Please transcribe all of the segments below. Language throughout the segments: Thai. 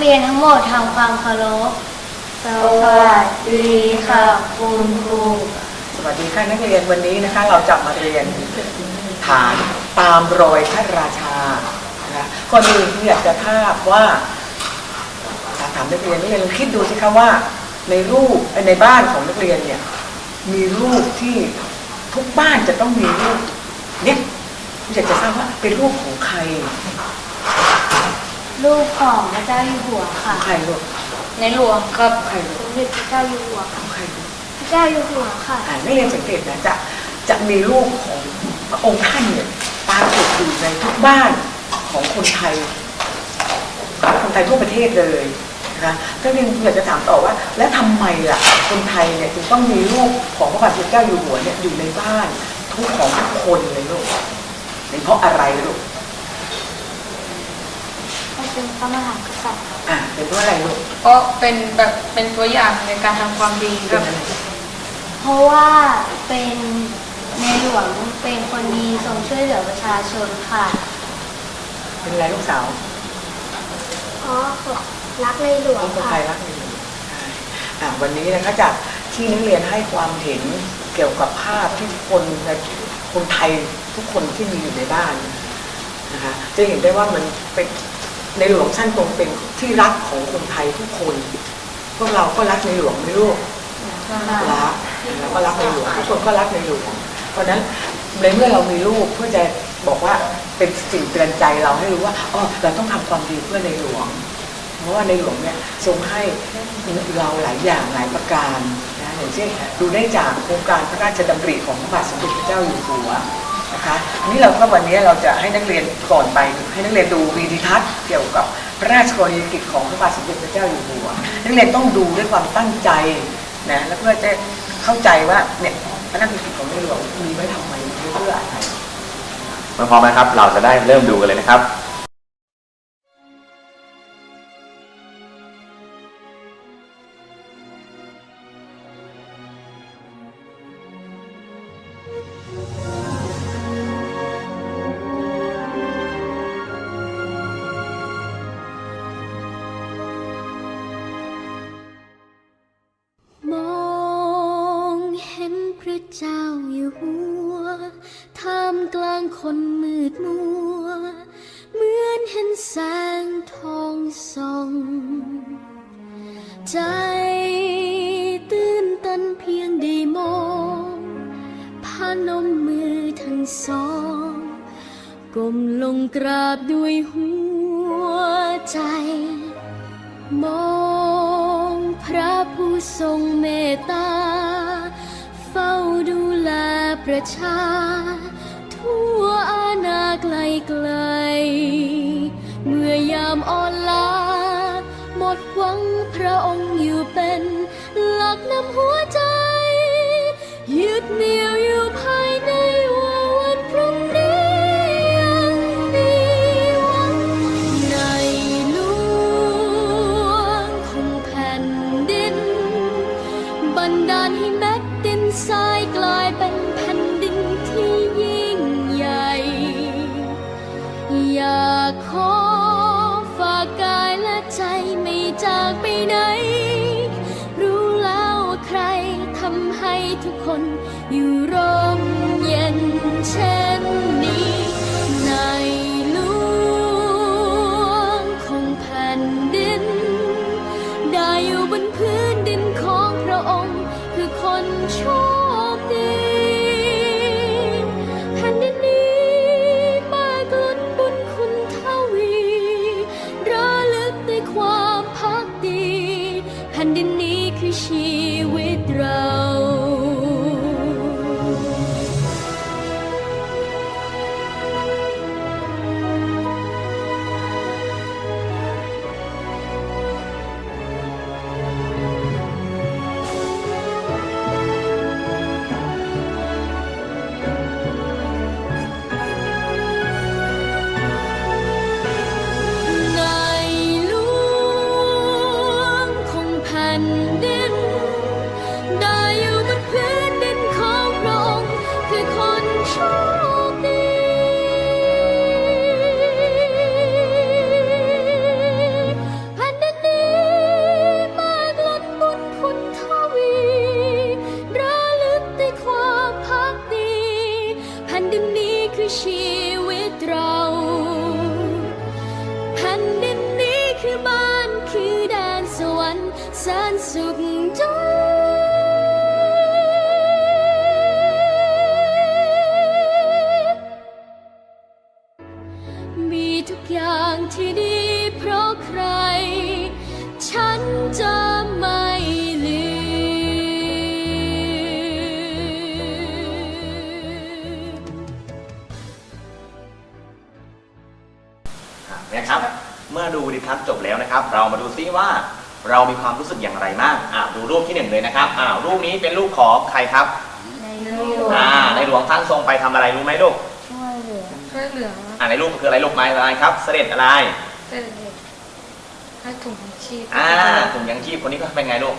เรียนทั้งหมดทำความเคารพสวัสดีค่ะคุณครูสวัสดีค่ะนักเรียนวันนี้นะคะเราจะมาเรียนฐานตามรอยพระราชานะคะก่อนอื่นที่อยากจะทราบว่าถามนักเรียนนักเรียนลองคิดดูสิคะว่า ในรูปในบ้านของนักเรียนเนี่ยมีรูปที่ทุกบ้านจะต้องมีรูปเนี่ยอยากจะทราบว่าเป็นรูปของใคร รูปของพระเจ้าอยู่หัวขอค่ะงใครลูกในหลวงกับของใครลูสกมเด็จพระเจ้าอยู่หัวของใครลูกพระเจ้าอยู่หัวค่ะอ่านักเรียนสังเกตนะจะจะมีรูปของพระองค์ท่านเนี่ยปรากฏอยู่ในทุกบ้านของคนไทยคนไทยทั่วประเทศเลยนะคะก็เรียนอยากจะถามต่อว่า แล้วทำไมล่ะ คนไทยเนี่ยจึงต้องมีรูปของพระบาทสมเด็จเจ้าอยู่หัวเนี่ยอยู่ในบ้านทุกของทุกคนเลยลูกเป็นเพราะอะไรลูก เขาเป็นพระมหากษัตริย์อ่าเป็นเพราะอะไรลูกเพราะเป็นแบบเป็นตัวอย่างในการทำความดีคเป็รันบอะไรเพราะว่าเป็นในหลวงเป็นคนดีทรงช่วยเหลือประชาชนค่ะ เป็นอะไรลูกสาวเพราะรักในหลวงคนค่ะไทยรักในหลวงใช่อ่าวันนี้นะคะจากที่นักเรียนให้ความเห็นเกี่ยวกับภาพที่คนในคนไทยทุกคนที่มีอยู่ในบ้านนะคะจะเห็นได้ว่ามันเป็น ในหลวงท่านทรงเป็นที่รักของคนไทยทุกคน พวกเราก็รักในหลวงไม่รู้รักแล้วก็รักในหลวงทุกคนก็รักในหลวงเพราะฉะนั้นในเมื่อเรามีลูกเพื่อจะบอกว่าเป็นสิ่งเตือนใจเราให้รู้ว่าอ๋อเราต้องทำความดีเพื่อในหลวง เพราะว่าในหลวงเนี่ยทรงให้เราหลายอย่างหลายประการนะอย่างเช่นดูได้จากโครงการพระราชดำริของพระบาทสมเด็จพระเจ้าอยู่หัว นะคะนี่เราก็วันนี้เราจะให้นักเรียนก่อนไป ให้นักเรียนดูวีดิทัศน์เกี่ยวกับพระราชกรณียกิจของพระบาทสมเด็จพระเจ้าอยู่หัว นักเรียนต้องดูด้วยความตั้งใจนะแล้วเพื่อจะเข้าใจว่าเนี่ยพระราชกรณียกิจของในหลวงมีไว้ทำไมมีไว้เพื่ออะไรมาพร้อมนะครับ เราจะได้เริ่มดูกันเลยนะครับ ใจตื่นตันเพียงได้มองพานมมือทั้งสอง ก้มลงกราบด้วยหัวใจ มองพระผู้ทรงเมตตา เฝ้าดูแลประชา ทั่วอาณาไกลไกล เมื่อยามอ่อนล้า ดหวังพระองค์อยู่เป็น หลักนำหัวใจ ยึดเหนี่ยวอยู่ภาย จากไปไหน รู้แล้วว่าใครทำให้ทุกคน ผ่นดินนี้คือชีวิตเรา เรามีความรู้สึกอย่างไรบ้างอ่าดูรูปที่หนึ่งเลยนะครับอ่ารูปนี้เป็นรูปของใครครับในหลวงอ่าในหลวงท่านทรงไปทำอะไรรู้ไหมลูกช่วยเหลือช่วยเหลืออ่าในรูปคืออะไรลูกไม้อะไรครับ เสด็จอะไรเด็กให้ถุงชีพอ่าถุงยังชีพคนนี้ก็เป็นไงลูก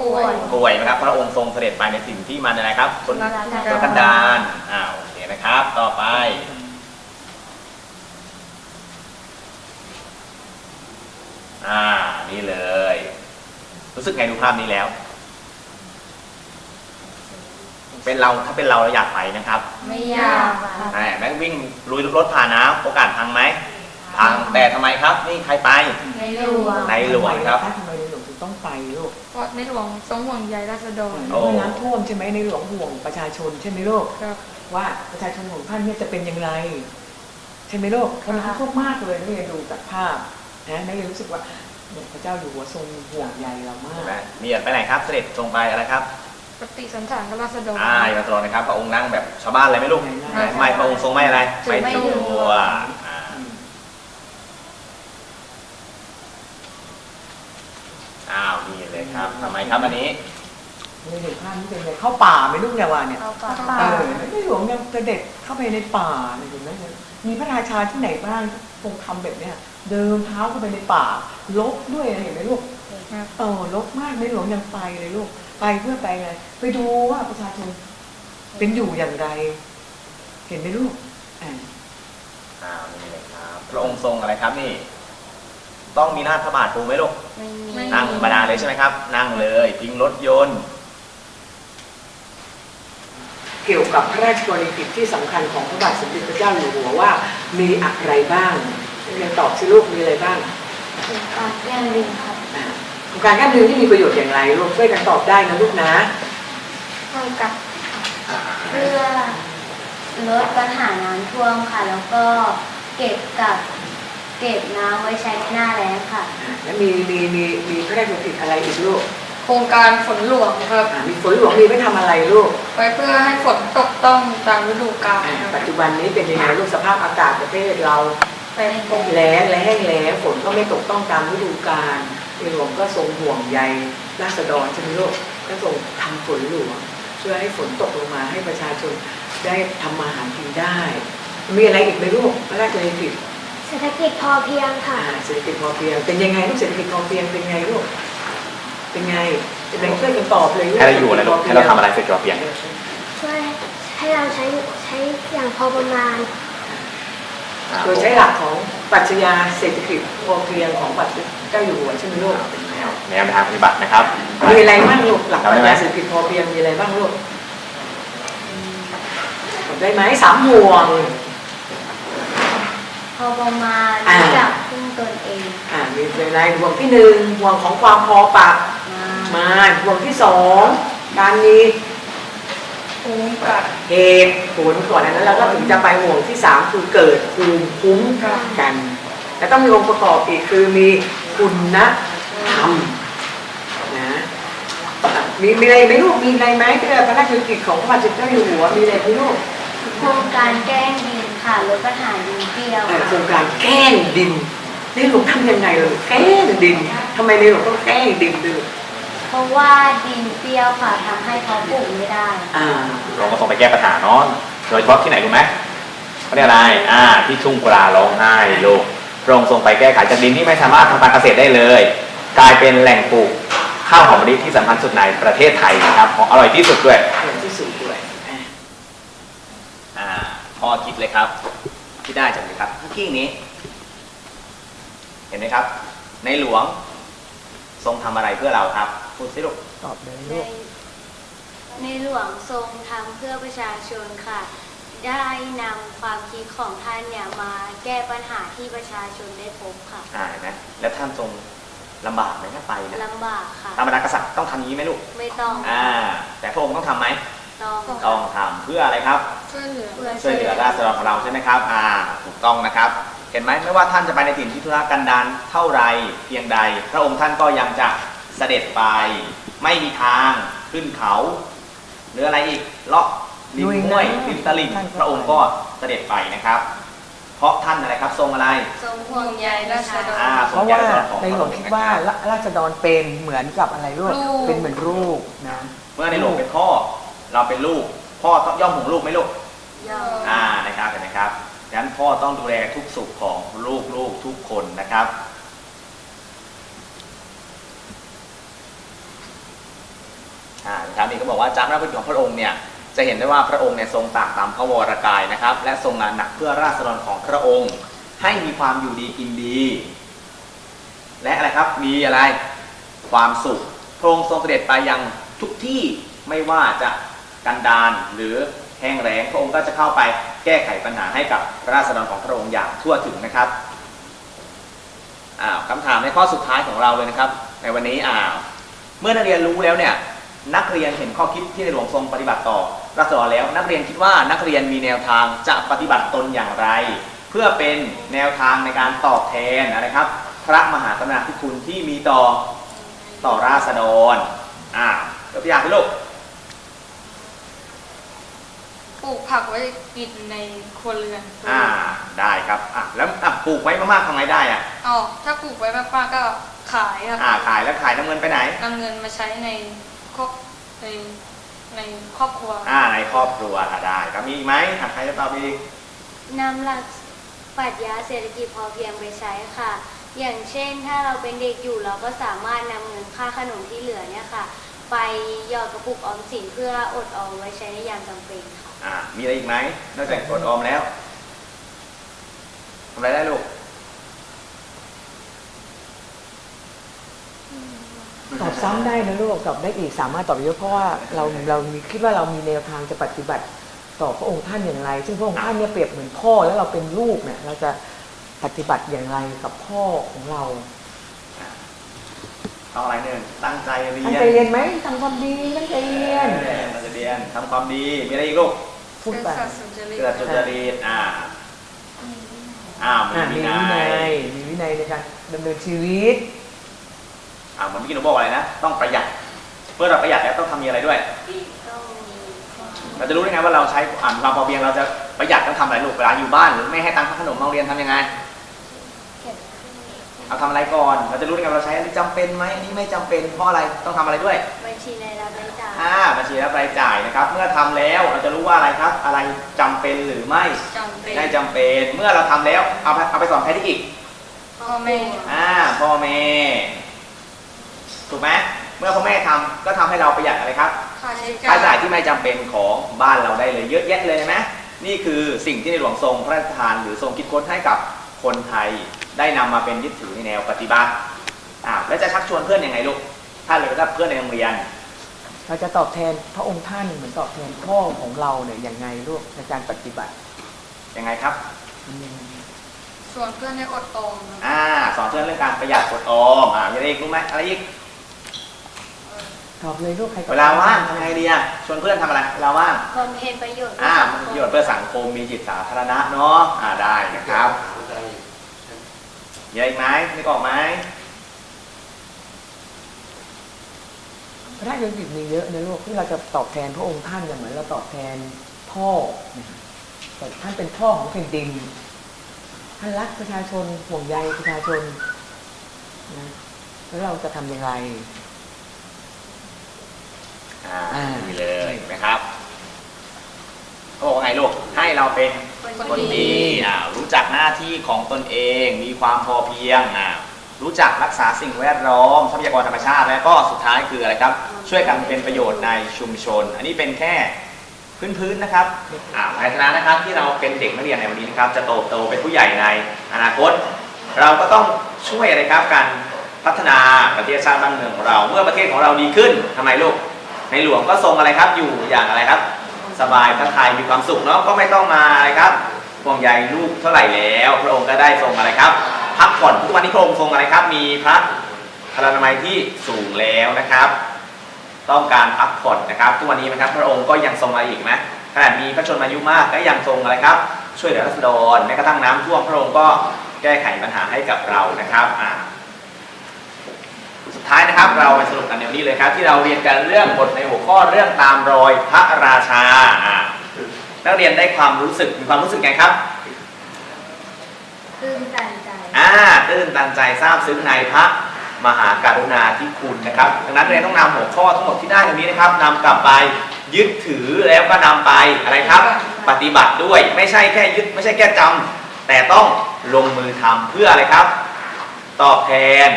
ป่วยป่วยนะครับ พระองค์ทรงเสด็จไปในสิ่งที่มันอะไรครับคนรักตัวกันดารอ่าโอเคนะครับ ต่อไปอ่า นี่เลย รู้สึกไงดูภาพนี้แล้ว เป็นเราถ้าเป็นเราเราอยากไปนะครับ ไม่ยากค่ะอ่าแม่งวิ่งลุยรถผ่านน้ำโอกาสพังไหมพังแต่ทำไมครับ นี่ใครไป ในหลวง ในหลวงครับ ทำไมในหลวงถึงต้องไปลูกเพราะในหลวงทรงห่วงใยราษฎรโอ้ เมื่อน้ำท่วมใช่ไหมในหลวงห่วงประชาชนใช่ไหมลูกครับ ว่าประชาชนของท่านเนี่ยจะเป็นอย่างไร ใช่ไหมลูกเพราะน้ำท่วมมากเลยนักเรียนดูจากภาพนะนักเรียนรู้สึกว่า พระเจ้าอยู่หัวทรงห่วงใยเรามาเห็นกไหมมีอยากไปไหนครับ เสด็จทรงไปอะไรครับ ปฏิสันถานกับราษฎร อ่าอย่ามาตลอดนะครับพระองค์นั่งแบบชาวบ้านเลยไหมลูกไม่ ไม่พระองค์ทรงไม่อะไรไม่ ไม่ตัตัววอ่าอ้าวนี่เลยครับทำไมครับอันนี้ไม่เห็นภาพนี้เป็นไงเข้าป่าไหมลูกเนี่ยว่าเนี่ยเอาปากเออในหลวงยังเสด็จเข้าไปในป่าเนี่ยเห็นไหมเนี่ยมีพระราชาที่ไหนบ้างทรงทำแบบเนี้ย เดินเท้าเข้าไปในป่าลบด้วยเห็นไหมลูกครับเออลบมากในหลวงยังไปเลยลูกไปเพื่อไปไงไปดูว่าประชาชนเป็นอยู่อย่างไร เห็นไหมลูกอ่าอ้าวนี่เลยครับพระองค์ทรงอะไรครับนี่ ต้องมีหน้าพระบาทปูไหมลูกไม่มีนั่งธรรมดาเลยใช่ไหมครับ นั่งเลยทิ้งรถยนต์ เกี่ยวกับพระราชกรณียกิจที่สำคัญของพระบาทสมเด็จพระเจ้าอยู่หัวว่า มีอะไรบ้างเรี ยนตอบสิลูกมีอะไรบ้างการแก้มลิงครับอ่าโครงการก้านดึงที่มีประโยชน์อย่างไรลูกช่วยกันตอบได้นะลูกนะเท่ากับเพื่อลดปัญหาน้ำท่วมค่ะ แล้วก็เก็บกับเก็บน้ำไว้ใช้ในหน้าแล้งค่ะแล้วมีมีมีมีพระราชกรณียกิจอะไรอีกลูกโครงการฝนหลวงครับ อ่ามีฝนหลวงมีไว้ทำอะไรลูกไว้เพื่อให้ฝนตกต้องตามฤดูกาลอ่าครับปัจจุบันนี้เป็นยังไงลูกสภาพอากาศประเทศเราเป็นปก แล้งและแห้งแล้งฝนก็ไม่ตกต้องตามฤดูกาลในหลวงก็ทรงห่วงใยราษฎรใช่ไหมลูกก็ทรงทำฝนหลวงช่วยให้ฝนตกลงมาให้ประชาชนได้ทำมาหากินได้ มีอะไรอีกไหมลูกพระราชกรณียกิจเศรษฐกิจพอเพียงค่ะอ่าเศรษฐกิจพอเพียง เป็นยังไงลูกเศรษฐกิจพอเพียงเป็นไงลูกเป็นไงเป็นไงช่วยกันตอบเลยลูกให้เราอยู่อะไรลูกให้เราทำอะไรเสร็จจบเพียงช่วยให้เราใช้ใช้อย่างพอประมาณ โดยใช้หลักของปรัชญาเศรษฐกิจพอเพียงของปัจจุเจ้าอยู่หัวใช่ไหมลูกแนวแนวทางปฏิบัตินะครับมีอะไรบ้างลูกหลักปรัชจำได้ไหมญาเศรษฐกิจพอเพียงมีอะไรบ้างลูกจำได้ไหมสามห่วงพอประมาณอ่ารู้จักพึ่งตนเองอ่ามีอะไรห่วงที่หนึ่งห่วงของความพอปากมามาห่วงที่สองการมี ภูมิกัดเหตุผลก่อนอันนั้นแล้วก็ถึงจะไปห่วงที่สามคือเกิดภูมิคุ้มกัน แล้วต้องมีองค์ประกอบอีกคือมีคุณธรรมนะมีมีอะไรไหมลูกมีอะไรไหมที่พระราชกิจของพระบาทสมเด็จเจ้าอยู่หัวมีอะไรไหมลูกโครงการแกล้งดินค่ะลดปัญหาดินเปรี้ยวเอ่อค่ะโครงการแกล้งดินในหลวงทำยังไงเลยแกล้งดินทำไมในหลวงต้องแกล้งดินด้วย เพราะว่าดินเปรี้ยวค่ะทำให้เขาปลูกไม่ได้อ่าเราก็ส่งไปแก้ปัญหาเนาะโดยเฉพาะที่ไหนรู้ไหมเขาเรียกอะไรอ่าที่ทุ่งกุลาร้องไห้ลูกพระองค์ทรงไปแก้ไขจากดินที่ไม่สามารถทำการเกษตรได้เลย กลายเป็นแหล่งปลูกข้าวหอมมะลิที่สำคัญสุดในประเทศไทยนะครับของอร่อยที่สุดด้วยอย่างที่สุดด้วยอ่าอ่าพ่อคิดเลยครับที่ได้จากนี้ครับที่นี้ เห็นไหมครับ ในหลวงทรงทำอะไรเพื่อเราครับ พูดสิลูกตอบเลยในลูกในหลวงทรงทำเพื่อประชาชนค่ะ ได้นำความคิดของท่านเนี่ยมาแก้ปัญหาที่ประชาชนได้พบค่ะอ่าเห็นไหมแล้วท่านทรงลำบากไหมถ้าไปนะลำบากค่ะ ธรรมดากษัตริย์ต้องทำอย่างนี้ไหมลูกไม่ต้องอ่า แต่พระองค์ต้องทำไหมต้องต้องทำเพื่ออะไรครับ ช่วยเหลือเพื่อช่วยเหลือราษฎรของเราใช่ไหมครับ อ่า ถูกต้องนะครับ เห็นไหมไม่ว่าท่านจะไปในถิ่นที่ทุรกันดารเท่าไรเพียงใด พระองค์ท่านก็ยังจะ เสด็จไป ไม่มีทางขึ้นเขาหรืออะไรอีกเลาะริมลุยห้วยน้ำริมตลิ่งท่านก็พระองค์ก็เสด็จไปนะครับ เพราะท่านอะไรครับทรงอะไรทรงห่วงใยราษฎรอ่าเพราะว่าทงใยษฎของในหลวงคิดว่าราราษฎรเป็นเหมือนกับอะไรลูกลูกเป็นเหมือนลูกนะเมื่อในหลวงเป็นพ่อเราเป็นลูก พ่อต้องย่อมห่วงลูกไหมลูกย่อมอ่านะครับเห็นไหมครับดังนั้นพ่อต้องดูแลทุกสุขของลูกๆทุกคนนะครับ อ่านะครับนี่ก็บอกว่าจากพระพุทธของพระองค์เนี่ยจะเห็นได้ว่าพระองค์เนี่ยทรงตากตามพระวรกายนะครับ และทรงงานหนักเพื่อราษฎรของพระองค์ ให้มีความอยู่ดีกินดี และอะไรครับมีอะไรความสุขพระองค์ทรงเสด็จไปยังทุกที่ไม่ว่าจะกันดารหรือแห้งแล้งพระองค์ก็จะเข้าไปแก้ไขปัญหาให้กับราษฎรของพระองค์อย่างทั่วถึงนะครับอ้าวคำถามในข้อสุดท้ายของเราเลยนะครับ ในวันนี้อ้าวเมื่อนักเรียนรู้แล้วเนี่ย นักเรียนเห็นข้อคิดที่ในหลวงทรงปฏิบัติต่อราษฎรแล้ว นักเรียนคิดว่านักเรียนมีแนวทางจะปฏิบัติตนอย่างไร เพื่อเป็นแนวทางในการตอบแทนนะครับ พระมหากรุณาธิคุณที่มีต่อต่อราษฎรอ่ายกตัวอย่างให้ลูกปลูกผักไว้กินในครัวเรือนอ่าได้ครับอะแล้วอะปลูกไว้มากๆทำไงได้อะอ๋อถ้าปลูกไว้มากๆก็ขายครับอ่าขายแล้วขายน้ำเงินไปไหนนำเงินมาใช้ใน ครอบในในครอบครัวอ่าในครอบครัวอะได้ครับมีอีกไหมอะใครจะตอบอีกนำหลักปรัชญาเศรษฐกิจพอเพียงไปใช้ค่ะ อย่างเช่นถ้าเราเป็นเด็กอยู่เราก็สามารถนำเงินค่าขนมที่เหลือเนี่ยค่ะ ไปหยอดกระปุกออมสินเพื่ออดออมไว้ใช้ในยามจำเป็นค่ะ อ่ามีอะไรอีกไหมนอกจากกดออมแล้วทำอะไรได้ลูก ตอบซ้ำได้นะลูกตอบได้อีกสามารถตอบเยอะเพราะว่าเราเรามีคิดว่าเรามีแนวทางจะปฏิบัติต่อพระองค์ท่านอย่างไร ซึ่งพระองค์ท่านเนี่ยเปรียบเหมือนพ่อแล้วเราเป็นลูกเนี่ยเราจะปฏิบัติอย่างไรกับพ่อของเราต้องอะไรหนึ่งตั้งใจเรียนตั้งใจเรียนไหมทำความดีตั้งใจเรียนเออตั้งใจเรียนทำความดีมีอะไรอีกลูกพูดเป็นไปสัตว์สุจริตเกิดจุจริตอ่าอ้าวมีอะวิมีนัวินัยยมีวินัยในการดำเนินชีวิต อ่าเหมือนเมื่อกี้หนูบอกอะไรนะ ต้องประหยัดเมื่อเราประหยัดแล้วต้องทำมีอะไรด้วยต้องมีความเราจะรู้ได้ไงว่าเราใช้อ่านความพอเพียงเราจะประหยัดต้องทำอะไรลูกเวลาอยู่บ้านหรือไม่ให้ตังค่าขนมมาโรงเรียนทำยังไงเก็บเอาทำอะไรก่อน เราจะรู้ได้ไงว่าเราใช้อันนี้จำเป็นไหมอันนี้ไม่จำเป็นเพราะอะไรต้องทำอะไรด้วย บัญชีในรับรายจ่ายอ่าบัญชีรับรายจ่ายนะครับ เมื่อทำแล้วเราจะรู้ว่าอะไรครับ อะไรจำเป็นหรือไม่จำเป็นไม่จำเป็น เมื่อเราทำแล้วเอาไปเอาไปสอนใครได้อีก พ่อแม่ อ่าพ่อแม่ ถูกไหมเมื่อพ่อแม่ทำก็ทำให้เราประหยัดอะไรครับค่าใช้ค่าใช้จ่าจ่ายยที่ไม่จำเป็นของบ้านเราได้เลยเยอะแยะเลยไหมนี่คือสิ่งที่ในหลวงทรงพระราชทานหรือทรงคิดค้นให้กับคนไทยได้นำมาเป็นยึดถือในแนวปฏิบัติอ่าแล้วจะชักชวนเพื่อนยังไงลูก ถ้าเลยถ้าเพื่อนในโรงเรียน เราจะตอบแทนพระองค์ท่านเหมือนตอบแทนพ่อของเราเนี่ยอย่างไงลูกในการปฏิบัติ ยังไงครับอืมส่วนเพื่อนให้อดออมครับอ่าสอนเพื่อนเรื่องการประหยัดกดออมอ่ามีอะไรอีกรู้ไหมอะไรอีก ตอบเลยลูกใครตอบเวลาว่างทำไงดีอะชวนเพื่อนทำอะไรเวลาว่างบำเพ็ญประโยชน์อ่าเพื่มันสังคประโยชน์เพื่อสังคมมีจิตสาธารณะเนาะอ่าได้นะครับมีอะไรอีกไหมนึกออกไหมพระราชดำริมีเยอะนะลูกที่เราจะตอบแทนพระองค์ท่านเนี่ยเหมือนเราตอบแทนพ่อนะคะแต่ท่านเป็นพ่อของแผ่นดินท่านรักประชาชนห่วงใยประชาชนนะแล้วเราจะทำอย่างไร อ่าอ่าดีเลยนะครับเขาบอกว่าไงลูก ให้เราเป็นคนดีดีอ่ารู้จักหน้าที่ของตนเอง มีความพอเพียงอ่ารู้จักรักษาสิ่งแวดล้อมทรัพยากรธรรมชาติ และก็สุดท้ายคืออะไรครับ ช่วยกันเป็นประโยชน์ในชุมชน อันนี้เป็นแค่พื้นๆนะครับอ่าในฐานะนะครับที่เราเป็นเด็กนักเรียนในวันนี้นะครับ จะโตโตเป็นผู้ใหญ่ในอนาคต เราก็ต้องช่วยอะไรครับการพัฒนาประเทศชาติบ้านเมืองของเรา เมื่อประเทศของเราดีขึ้นทำไมลูก ในหลวงก็ทรงอะไรครับ อยู่อย่างอะไรครับ สบายพระทัยมีความสุขเนาะก็ไม่ต้องมาอะไรครับห่วงใยลูกเท่าไหร่แล้ว พระองค์ก็ได้ทรงอะไรครับ พักผ่อนทุกวันนี้พระองค์ทรงอะไรครับ มีพระพลานามัยที่สูงแล้วนะครับ ต้องการพักผ่อนนะครับทุกวันนี้นะครับ พระองค์ก็ยังทรงอะไรอีกไหมขนาดมีพระชนมายุมากก็ยังทรงอะไรครับ ช่วยเหลือรัษฎรแม้กระทั่งน้ำท่วมพระองค์ก็แก้ไขปัญหาให้กับเรานะครับอ่า ท้ายนะครับ เราไปสรุปกันในวันนี้เลยครับ ที่เราเรียนกันเรื่องบทในหัวข้อเรื่องตามรอยพระราชาอ่านักเรียนได้ความรู้สึกมีความรู้สึกไงครับตื่นตันใจอ่าตื้นตันใจทราบซึ้งในพระมหากรุณาธิคุณนะครับ ดังนั้นเรียนต้องนำหัวข้อทั้งหมดที่ได้ตรงนี้นะครับนำกลับไปยึดถือแล้วก็นำไปอะไรครับ ปฏิบัติด้วยไม่ใช่แค่ยึดไม่ใช่แค่จำแต่ต้องลงมือทำเพื่ออะไรครับ ตอบแทน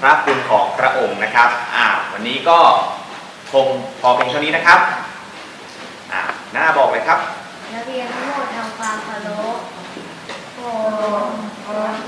พระคุณของพระองค์นะครับอ่าวันนี้ก็คงพอเพียงเท่านี้นะครับอ่าหน้าบอกเลยครับ นักเรียนทั้งหมดทำความเคารพโอ้โห